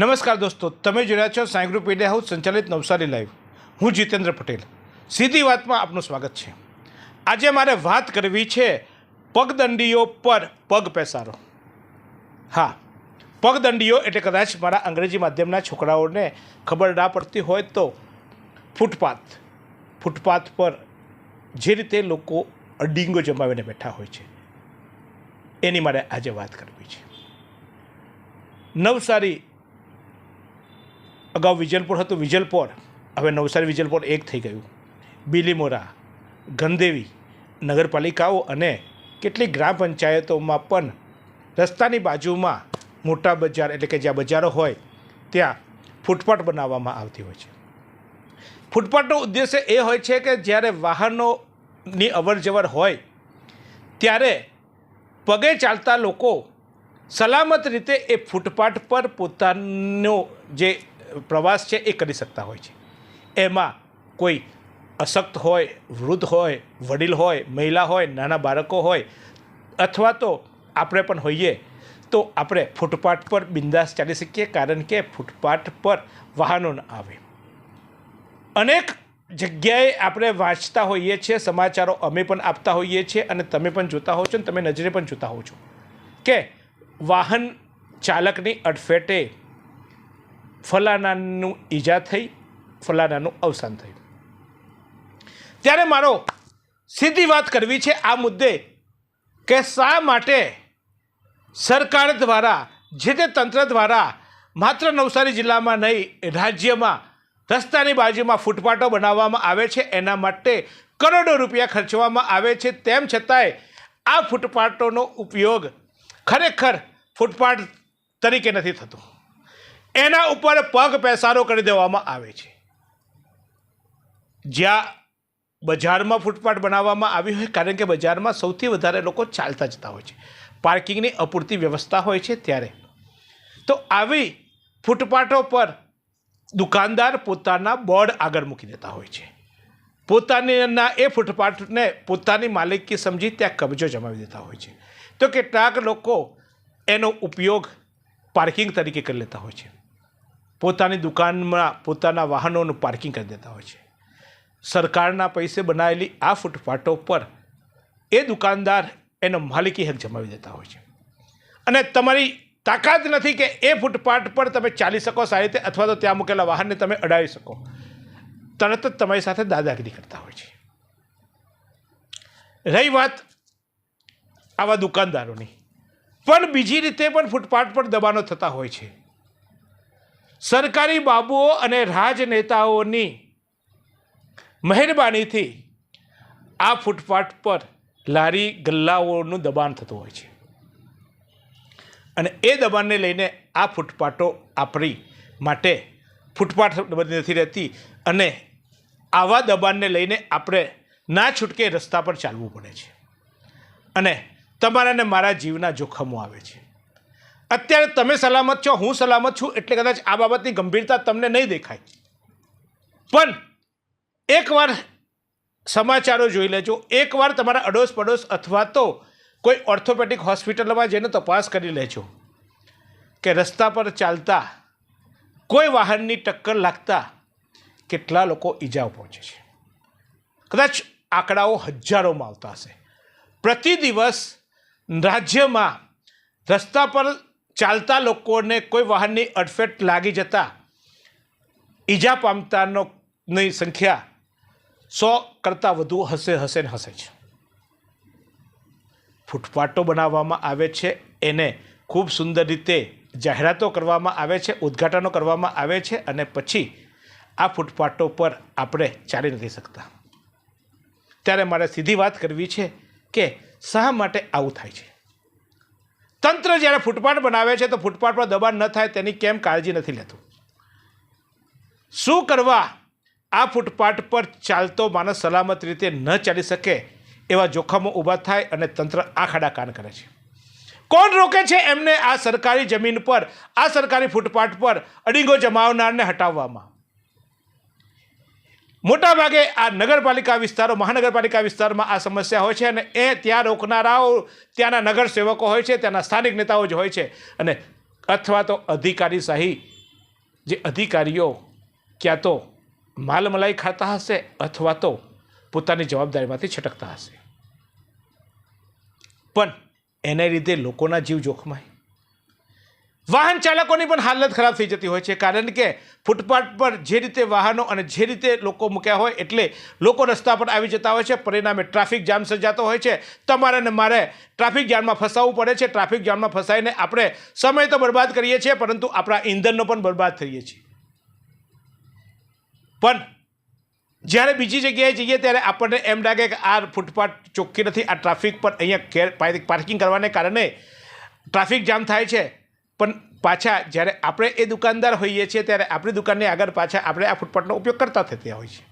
નમસ્કાર દોસ્તો, તમે જોડ્યા છો સાઈ ગ્રુપ મીડિયા હાઉસ સંચાલિત નવસારી લાઈવ. હું જીતેન્દ્ર પટેલ. સીધી વાતમાં આપનું સ્વાગત છે. આજે મારે વાત કરવી છે પગદંડીઓ પર પગ પેસારો. હા, પગદંડીઓ એટલે કદાચ મારા અંગ્રેજી માધ્યમના છોકરાઓને ખબર ના પડતી હોય તો ફૂટપાથ. ફૂટપાથ પર જે રીતે લોકો અડીંગો જમાવીને બેઠા હોય છે, એની મારે આજે વાત કરવી છે. નવસારી અગાઉ વિજલપોર હતું, વિજલપોર. હવે નવસારી વિજલપોર એક થઈ ગયું. બીલીમોરા, ગંદેવી, નગરપાલિકાઓ અને કેટલીક ગ્રામ પંચાયતોમાં પણ રસ્તાની બાજુમાં મોટા બજાર એટલે કે જ્યાં બજારો હોય, ત્યાં ફૂટપાથ બનાવવામાં આવતી હોય છે. ફૂટપાથનો ઉદ્દેશ્ય એ હોય છે કે જ્યારે વાહનોની અવર જવર હોય, ત્યારે પગે ચાલતા લોકો સલામત રીતે એ ફૂટપાથ પર પોતાનો જે પ્રવાસ છે એ કરી શકતા હોય છે. એમાં કોઈ અશક્ત હોય, વૃદ્ધ હોય, વડીલ હોય, મહિલા હોય, નાના બાળકો હોય, અથવા તો આપણે પણ હોઈએ, તો આપણે ફૂટપાથ પર બિંદાસ ચાલી શકીએ કારણ કે ફૂટપાથ પર વાહનો ન આવે. અનેક જગ્યાએ આપણે વાંચતા હોઈએ છીએ, સમાચારો અમે પણ આપતા હોઈએ છીએ અને તમે પણ જોતા હો છો અને તમે નજરે પણ જોતા હો છો કે વાહન ચાલકની અડફેટે ફલાણાનું ઈજા થઈ, ફલાનાનું અવસાન થયું. ત્યારે મારો સીધી વાત કરવી છે આ મુદ્દે કે શા માટે સરકાર દ્વારા, જે તે તંત્ર દ્વારા માત્ર નવસારી જિલ્લામાં નહીં, રાજ્યમાં રસ્તાની બાજુમાં ફૂટપાથો બનાવવામાં આવે છે, એના માટે કરોડો રૂપિયા ખર્ચવામાં આવે છે, તેમ છતાંય આ ફૂટપાટોનો ઉપયોગ ખરેખર ફૂટપાથ તરીકે નથી થતો. એના ઉપર પગ પેસારો કરી દેવામાં આવે છે. જ્યાં બજારમાં ફૂટપાથ બનાવવામાં આવી હોય, કારણ કે બજારમાં સૌથી વધારે લોકો ચાલતા જતા હોય છે. પાર્કિંગની અપૂરતી વ્યવસ્થા હોય છે ત્યારે. તો આવી ફૂટપાથો પર દુકાનદાર પોતાના બોર્ડ આગળ મૂકી દેતા હોય છે. પોતાનીના એ ફૂટપાથને પોતાની માલિકી સમજી ત્યાં કબજો જમાવી દેતા હોય છે. તો કેટલાક લોકો એનો ઉપયોગ પાર્કિંગ તરીકે કરી લેતા હોય છે. પોતાની દુકાનમાં પોતાના વાહનોનું પાર્કિંગ કરી દેતા હોય છે. સરકારના પૈસે બનાવેલી આ ફૂટપાથો પર એ દુકાનદાર એનો માલિકી હક જમાવી દેતા હોય છે. અને તમારી તાકાત નથી કે એ ફૂટપાથ પર તમે ચાલી શકો સારી રીતે અથવા તો ત્યાં મૂકેલા વાહનને તમે અડાવી શકો. તરત જ તમારી સાથે દાદાગીરી કરતા હોય છે. રહી વાત આવા દુકાનદારોની. પણ બીજી રીતે પણ ફૂટપાથ પર દબાણો થતા હોય છે. સરકારી બાબુઓ અને રાજનેતાઓની મહેરબાનીથી આ ફૂટપાથ પર લારી ગલ્લાઓનું દબાણ થતું હોય છે. અને એ દબાણને લઈને આ ફૂટપાથો આપણી માટે ફૂટપાથ બની નથી રહેતી અને આવા દબાણને લઈને આપણે ના છૂટકે રસ્તા પર ચાલવું પડે છે. અને તમારા ને મારા જીવના જોખમો આવે છે. અત્યારે તમે સલામત છો, હું સલામત છું, એટલે કદાચ આ બાબતની ગંભીરતા તમને નહીં દેખાય. પણ એકવાર સમાચારો જોઈ લેજો. એકવાર તમારા અડોશ પડોશ અથવા તો કોઈ ઓર્થોપેડિક હોસ્પિટલમાં જઈને તપાસ કરી લેજો કે રસ્તા પર ચાલતા કોઈ વાહનની ટક્કર લાગતા કેટલા લોકો ઈજાઓ પહોંચે છે. કદાચ આંકડાઓ હજારોમાં આવતા હશે. પ્રતિ દિવસ રાજ્યમાં રસ્તા પર ચાલતા લોકોને કોઈ વાહનની અડફેટ લાગી જતા ઈજા પામતાનો ની સંખ્યા સો કરતાં વધુ હસે હસે ને હસે છે. ફૂટપાટો બનાવવામાં આવે છે, એને ખૂબ સુંદર રીતે જાહેરાતો કરવામાં આવે છે, ઉદ્ઘાટનો કરવામાં આવે છે અને પછી આ ફૂટપાથો પર આપણે ચાલી નથી શકતા. ત્યારે મારે સીધી વાત કરવી છે કે શા માટે આવું થાય છે? તંત્ર જ્યારે ફૂટપાથ બનાવે છે તો ફૂટપાથ પર દબાણ ન થાય તેની કેમ કાળજી નથી લેતું? શું કરવા આ ફૂટપાથ પર ચાલતો માણસ સલામત રીતે ન ચાલી શકે એવા જોખમો ઊભા થાય અને તંત્ર આખાડા કાન કરે છે? કોણ રોકે છે એમને આ સરકારી જમીન પર, આ સરકારી ફૂટપાથ પર અડીંગો જમાવનારને હટાવવામાં? મોટાભાગે આ નગરપાલિકા વિસ્તારો, મહાનગરપાલિકા વિસ્તારમાં આ સમસ્યા હોય છે અને એ ત્યાં રોકનારાઓ, ત્યાંના નગર સેવકો હોય છે, ત્યાંના સ્થાનિક નેતાઓ જ હોય છે. અને અથવા તો અધિકારીશાહી જે અધિકારીઓ ક્યાં તો માલમલાઈ ખાતા હશે અથવા તો પોતાની જવાબદારીમાંથી છટકતા હશે. પણ એને લીધે લોકોના જીવ જોખમાય. વાહન ચાલકોની પણ હાલત ખરાબ થઈ જતી હોય છે. કારણ કે ફૂટપાથ પર જે રીતે વાહનો અને જે રીતે લોકો મૂક્યા હોય એટલે લોકો રસ્તા પર આવી જતા હોય છે. પરિણામે ટ્રાફિક જામ સર્જાતો હોય છે. તમારે ને મારે ટ્રાફિક જામમાં ફસાવવું પડે છે. ટ્રાફિક જામમાં ફસાઈને આપણે સમય તો બરબાદ કરીએ છીએ, પરંતુ આપણા ઈંધણનો પણ બરબાદ થઈએ છીએ. પણ જ્યારે બીજી જગ્યાએ જઈએ ત્યારે આપણને એમ લાગે કે આ ફૂટપાથ ચોખ્ખી નથી. આ ટ્રાફિક પર અહીંયા પાર્કિંગ કરવાને કારણે ટ્રાફિક જામ થાય છે. પણ પાછા જ્યારે આપણે એ દુકાનદાર હોઈએ છીએ, ત્યારે આપણી દુકાનની આગળ પાછા આપણે આ ફૂટપાથનો ઉપયોગ કરતા થતા હોય છે.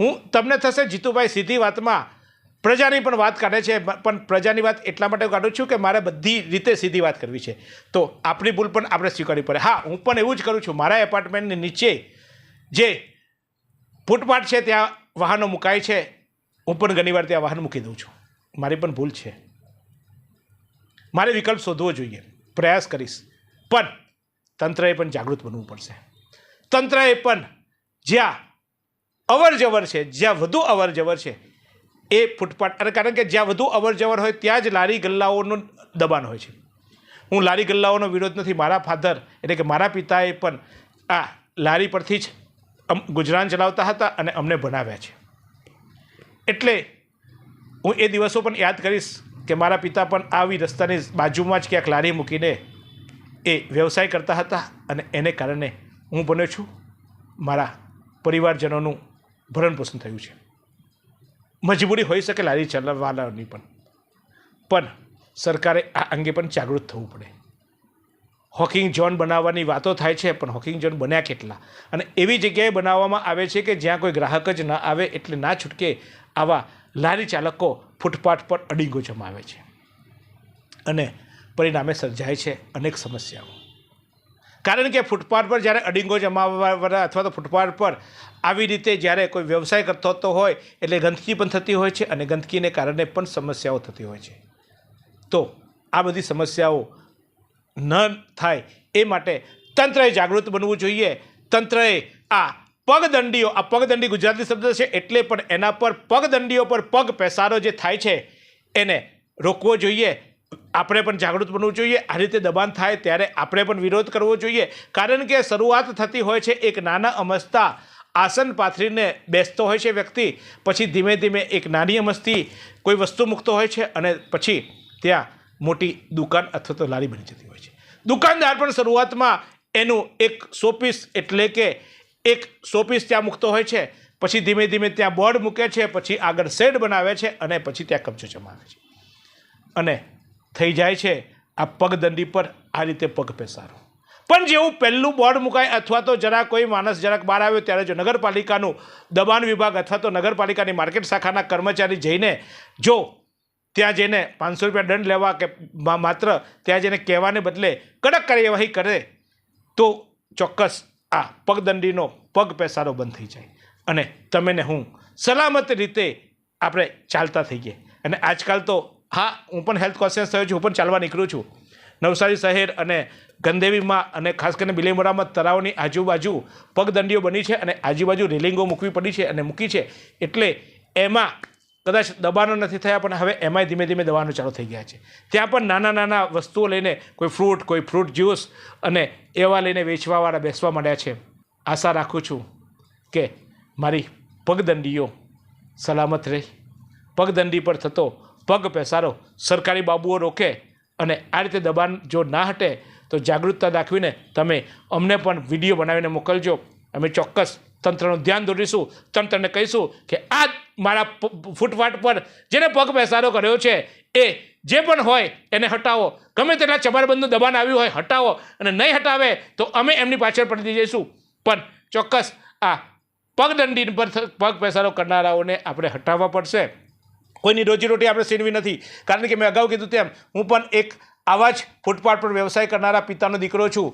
હું તમને થશે જીતુભાઈ સીધી વાતમાં, પ્રજાની પણ વાત કાઢે છે પણ પ્રજાની વાત એટલા માટે કાઢું છું કે મારે બધી રીતે સીધી વાત કરવી છે. તો આપણી ભૂલ પણ આપણે સ્વીકારવી પડે. હા, હું પણ એવું જ કરું છું. મારા એપાર્ટમેન્ટની નીચે જે ફૂટપાથ છે, ત્યાં વાહનો મુકાય છે, હું પણ ઘણીવાર ત્યાં વાહન મૂકી દઉં છું. મારી પણ ભૂલ છે. મારે વિકલ્પ શોધવો જોઈએ. પ્રયાસ કરીશ. પણ તંત્રએ પણ જાગૃત બનવું પડશે. તંત્રએ પણ જ્યાં અવર જવર છે, જ્યાં વધુ અવર જવર છે, એ ફૂટપાથ અને કારણ કે જ્યાં વધુ અવર જવર હોય ત્યાં જ લારી ગલ્લાઓનું દબાણ હોય છે. હું લારી ગલ્લાઓનો વિરોધ નથી. મારા ફાધર એટલે કે મારા પિતાએ પણ આ લારી પરથી જ ગુજરાન ચલાવતા હતા અને અમને ભણાવ્યા છે. એટલે હું એ દિવસો પણ યાદ કરીશ. કે મારા પિતા પણ આવી રસ્તાની બાજુમાં જ ક્યાંક લારી મૂકીને એ વ્યવસાય કરતા હતા અને એને કારણે હું બન્યો છું. મારા પરિવારજનોનું ભરણપોષણ થયું છે. મજબૂરી હોઈ શકે લારી ચલાવવાલાની પણ. પણ સરકારે આ અંગે પણ જાગૃત થવું પડે. હોકિંગ ઝોન બનાવવાની વાતો થાય છે, પણ હોકિંગ ઝોન બન્યા કેટલા? અને એવી જગ્યાએ બનાવવામાં આવે છે કે જ્યાં કોઈ ગ્રાહક જ ન આવે એટલે ના છૂટકે આવા લારી ચાલકો ફૂટપાથ પર અડીગો જમાવે છે. અને પરિણામે સર્જાય છે અનેક સમસ્યાઓ. કારણ કે ફૂટપાથ પર જ્યારે અડીંગો જમાવવાવાળા અથવા તો ફૂટપાથ પર આવી રીતે જ્યારે કોઈ વ્યવસાય કરતો તો હોય, એટલે ગંદકી પણ થતી હોય છે અને ગંદકીને કારણે પણ સમસ્યાઓ થતી હોય છે. તો આ બધી સમસ્યાઓ ન થાય એ માટે તંત્રએ જાગૃત બનવું જોઈએ. તંત્રએ આ પગદંડીઓ, આ પગદંડી ગુજરાતી શબ્દ છે, એટલે પણ એના પર પગદંડીઓ પર પગ પેસારો જે થાય છે, એને રોકવો જોઈએ. આપણે પણ જાગૃત બનવું જોઈએ. આ રીતે દબાણ થાય ત્યારે આપણે પણ વિરોધ કરવો જોઈએ. કારણ કે શરૂઆત થતી હોય છે, એક નાના અમસ્તા આસન પાથરીને બેસતો હોય છે વ્યક્તિ, પછી ધીમે ધીમે એક નાની અમસ્તી કોઈ વસ્તુ મૂકતો હોય છે અને પછી ત્યાં મોટી દુકાન અથવા તો લારી બની જતી હોય છે. દુકાનદાર પણ શરૂઆતમાં એનું એક શોપીસ એટલે કે એક શોપીસ ત્યાં મૂકતો હોય છે, પછી ધીમે ધીમે ત્યાં બોર્ડ મૂકે છે, પછી આગળ શેડ બનાવે છે અને પછી ત્યાં કબજો જમાવે છે. અને થઈ જાય છે આ પગદંડી પર આ રીતે પગ પેસારો. પણ જેવું પહેલું બોર્ડ મુકાય અથવા તો જરા કોઈ માણસ જરાક બહાર આવ્યો ત્યારે જો નગરપાલિકાનું દબાણ વિભાગ અથવા તો નગરપાલિકાની માર્કેટ શાખાના કર્મચારી જઈને જો ત્યાં જઈને પાંચસો રૂપિયા દંડ લેવા કે માત્ર ત્યાં જઈને કહેવાને બદલે કડક કાર્યવાહી કરે તો ચોક્કસ આ પગદંડીનો પગ પેસારો બંધ થઈ જાય. અને તમે ને હું સલામત રીતે આપણે ચાલતા થઈએ અને આજકાલ તો, હા, હું પણ હેલ્થ કોન્શિયસ થયો છું, હું પણ ચાલવા નીકળું છું. નવસારી શહેર અને ગંદેવીમાં અને ખાસ કરીને બિલીમોરામાં તળાવની આજુબાજુ પગદંડીઓ બની છે અને આજુબાજુ રેલિંગો મૂકવી પડી છે અને મૂકી છે. એટલે એમાં કદાચ દબાણો નથી થયા, પણ હવે એમાંય ધીમે ધીમે દબાણો ચાલુ થઈ ગયા છે. ત્યાં પણ નાના નાના વસ્તુઓ લઈને કોઈ ફ્રૂટ કોઈ ફ્રૂટ જ્યુસ અને એવા લઈને વેચવાવાળા બેસવા માંડ્યા છે. આશા રાખું છું કે મારી પગદંડીઓ સલામત રહે. પગદંડી પર થતો પગ પેસારો સરકારી બાબુઓ રોકે અને આ રીતે દબાણ જો ના હટે તો જાગૃતતા દાખવીને તમે અમને પણ વીડિયો બનાવીને મોકલજો. અમે ચોક્કસ તંત્રનું ધ્યાન દોરીશું, તંત્રને કહીશું કે આ મારા ફૂટપાથ પર જેને પગ પેસારો કર્યો છે, એ જે પણ હોય એને હટાવો. ગમે તેટલા ચમારબંધનું દબાણ આવ્યું હોય હટાવો અને નહીં હટાવે તો અમે એમની પાછળ પડી જઈશું. પણ ચોક્કસ આ પગદંડી પર પગ પેસારો કરનારાઓને આપણે હટાવવા પડશે. કોઈની રોજીરોટી આપણે સીનવી નથી. કારણ કે મેં અગાઉ કીધું તેમ, હું પણ એક આવા જ ફૂટપાથ પર વ્યવસાય કરનારા પિતાનો દીકરો છું.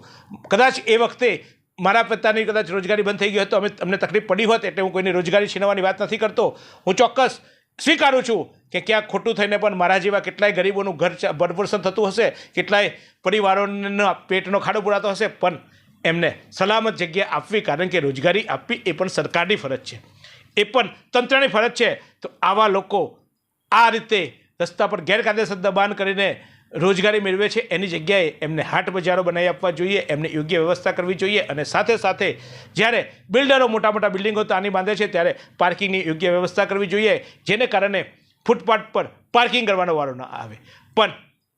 કદાચ એ વખતે મારા પિતાની કદાચ રોજગારી બંધ થઈ ગઈ હોત તો અમે, અમને તકલીફ પડી હોત એટલે હું કોઈની રોજગારી છીનવાની વાત નથી કરતો. હું ચોક્કસ સ્વીકારું છું કે ક્યાંક ખોટું થઈને પણ મારા જેવા કેટલાય ગરીબોનું ઘર ભરપોષણ થતું હશે, કેટલાય પરિવારોના પેટનો ખાડો પુરાતો હશે, પણ એમને સલામત જગ્યા આપવી, કારણ કે રોજગારી આપવી એ પણ સરકારની ફરજ છે. એ પણ તંત્રની ફરજ છે. તો આવા લોકો આ રીતે રસ્તા પર ગેરકાયદેસર દબાણ કરીને રોજગારી મેળવે છે, એની જગ્યાએ એમને હાટ બજારો બનાવી આપવા જોઈએ, એમને યોગ્ય વ્યવસ્થા કરવી જોઈએ અને સાથે સાથે જ્યારે બિલ્ડરો મોટા મોટા બિલ્ડિંગો તાની બાંધે છે, ત્યારે પાર્કિંગની યોગ્ય વ્યવસ્થા કરવી જોઈએ, જેને કારણે ફૂટપાથ પર પાર્કિંગ કરવાનો વારો ન આવે. પણ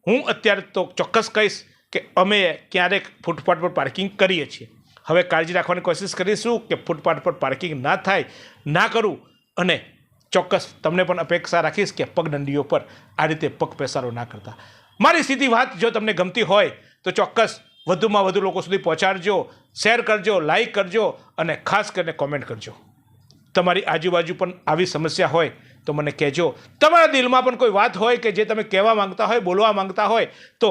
હું અત્યારે તો ચોક્કસ કહીશ કે અમે ક્યારેક ફૂટપાથ પર પાર્કિંગ કરીએ છીએ. હવે કાળજી રાખવાની કોશિશ કરીશું કે ફૂટપાથ પર પાર્કિંગ ના થાય, ના કરું અને ચોક્કસ તમને પણ અપેક્ષા રાખીશ કે પગદંડીઓ પર આ રીતે પગ પેસારો ના કરતા. મારી સીધી વાત જો તમને ગમતી હોય તો ચોક્કસ વધુમાં વધુ લોકો સુધી પહોંચાડજો, શેર કરજો લાઈક કરજો અને ખાસ કરીને કોમેન્ટ કરજો. તમારી આજુબાજુ પણ આવી સમસ્યા હોય તો મને કહેજો. તમારા દિલમાં પણ કોઈ વાત હોય કે જે તમે કહેવા માંગતા હોય, બોલવા માંગતા હોય તો